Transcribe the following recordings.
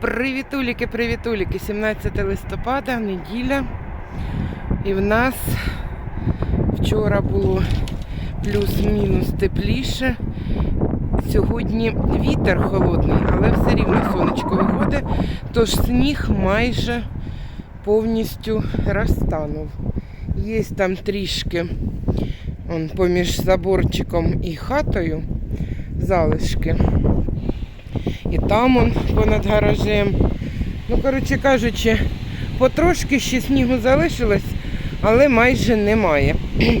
Привітуліки, привітуліки, 17 листопада, неділя. І в нас вчора було плюс-мінус тепліше. Сьогодні вітер холодний, але все рівно сонечко виходить, тож сніг майже повністю розтанув. Є там трішки он, поміж заборчиком і хатою залишки. І там он понад гаражем. Ну, коротше кажучи, потрошки ще снігу залишилось, але майже немає.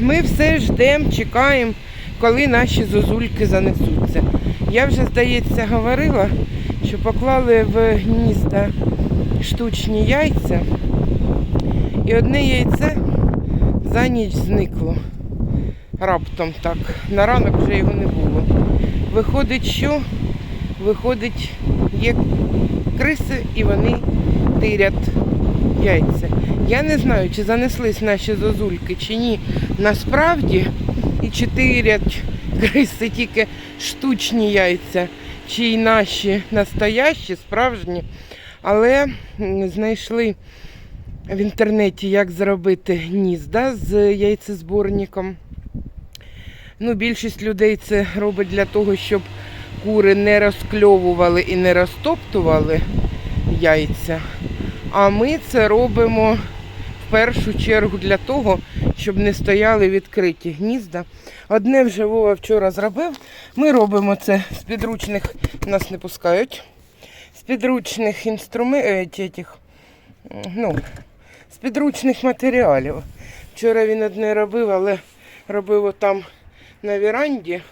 Ми все ждемо, чекаємо, коли наші зозульки занесуться. Я вже, здається, говорила, що поклали в гнізда штучні яйця, і одне яйце за ніч зникло. Раптом так. На ранок вже його не було. Виходить, що? Виходить, є криси і вони тирять яйця. Я не знаю, чи занеслись наші зозульки, чи ні. Насправді, і чи тирять криси тільки штучні яйця, чи й наші настоящі, справжні. Але знайшли в інтернеті, як зробити гнізда з яйцезборником. Ну, більшість людей це робить для того, щоб кури не розкльовували і не розтоптували яйця. А ми це робимо в першу чергу для того, щоб не стояли відкриті гнізда. Одне вже Вова вчора зробив. Ми робимо це з підручних, нас не пускають. З підручних інструментів, ну, з підручних матеріалів. Вчора він одне робив, але робив отам на віранді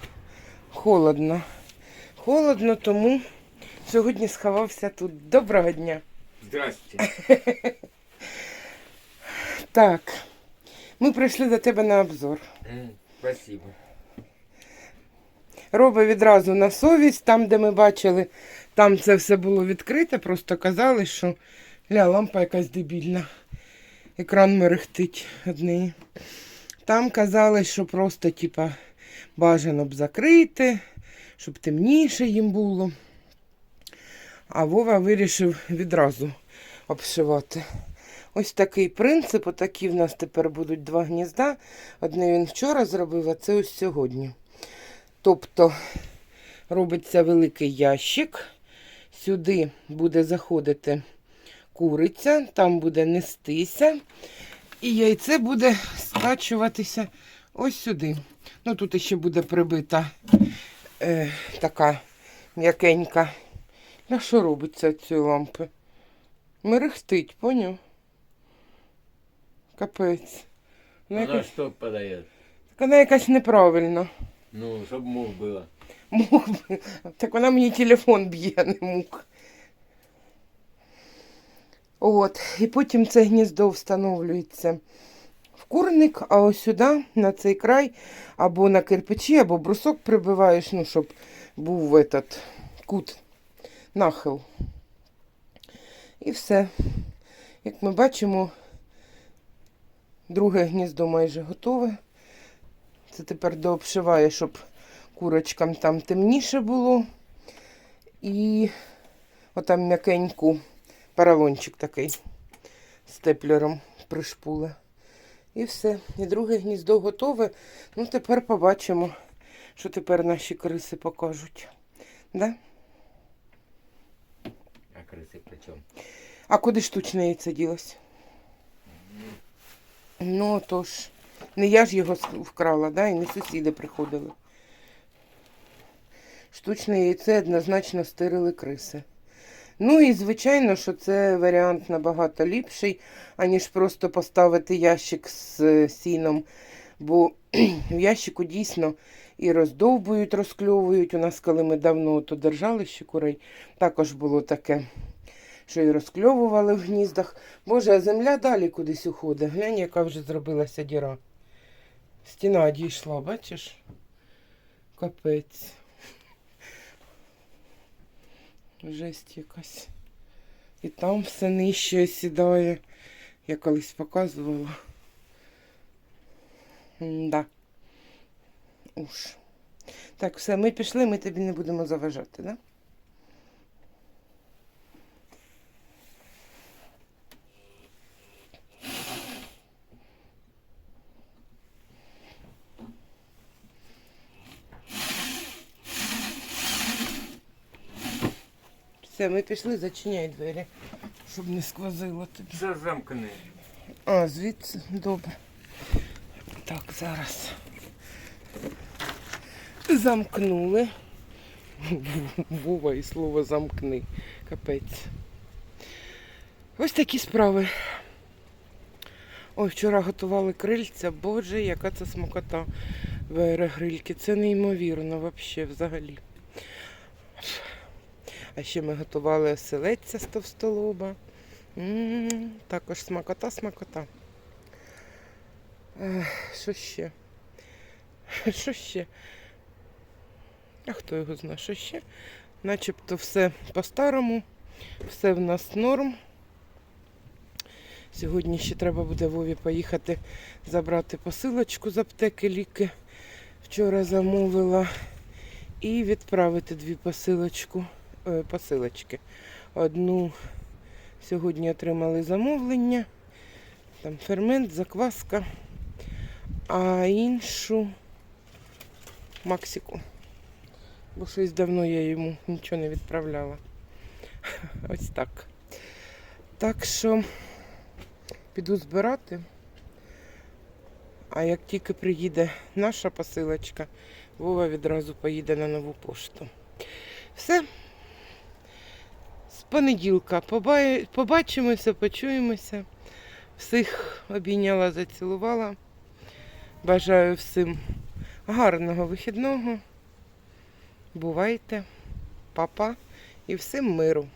холодно. Холодно, тому сьогодні сховався тут. Доброго дня. Здрасте. Так, ми прийшли до тебе на обзор. Спасибо. Роби відразу на совість, там, де ми бачили, там це все було відкрите, просто казали, що ля, лампа якась дебільна. Екран мерехтить однієї. Там казали, що просто, типа, бажано б закрити, щоб темніше їм було. А Вова вирішив відразу обшивати. Ось такий принцип. Отакі в нас тепер будуть два гнізда. Одне він вчора зробив, а це ось сьогодні. Тобто робиться великий ящик. Сюди буде заходити куриця, там буде нестися. І яйце буде скачуватися ось сюди. Ну тут ще буде прибита е, така м'якенька. На що робиться цієї лампи? Мерехтить, поняв? Капець. Вона, Она якась, что подает? вона якась неправильна. Ну, чтобы мух было. Мух. би- Так вона мені телефон б'є, а не мук. От. І потім це гніздо встановлюється курник, а ось сюди, на цей край, або на кирпичі, або брусок прибиваєш, ну, щоб був этот кут, нахил. І все. Як ми бачимо, друге гніздо майже готове. Це тепер дообшиває, щоб курочкам там темніше було. І отам м'якеньку паралончик такий степлером пришпуле. І все. І друге гніздо готове. Ну, тепер побачимо, що тепер наші криси покажуть. Да? А крысы причем? А куди штучне яйце ділось? Ну, тож, не я ж його вкрала, да? і не сусіди приходили. Штучне яйце однозначно стирили криси. Ну і звичайно, що це варіант набагато ліпший, аніж просто поставити ящик з е, сіном. Бо в ящику дійсно і роздовбують, розкльовують. У нас, коли ми давно то держали ще курей, також було таке, що і розкльовували в гніздах. Боже, а земля далі кудись уходить. Глянь, яка вже зробилася діра. Стіна дійшла, бачиш? Капець. Жесть якась. І там все нижче сідає. Я колись показувала. Да. Уж. Так, все, ми пішли, ми тобі не будемо заважати, да? Все, ми пішли, зачиняй двері, щоб не сквозило тобі. Це замкни. А, звідси, добре. Так, зараз. Замкнули. Вова і слово замкни. Капець. Ось такі справи. Ой, вчора готували крильця. Боже, яка це смакота в аерогрильки. Це неймовірно взагалі. А ще ми готували оселедця з товстолоба. Також смакота, смакота. Що ще? Що ще? А хто його знає, що ще? Начебто все по-старому, все в нас норм. Сьогодні ще треба буде Вові поїхати забрати посилочку з аптеки ліки. Вчора замовила. І відправити дві посилочку, е, посилочки. Одну сьогодні отримали замовлення. Там фермент, закваска, а іншу Максику. Бо щось давно я йому нічого не відправляла. Ось так. Так що піду збирати. А як тільки приїде наша посилочка, Вова відразу поїде на нову пошту. Все. Понеділка побачимося, почуємося. Всіх обійняла, зацілувала. Бажаю всім гарного вихідного. Бувайте, папа і всім миру.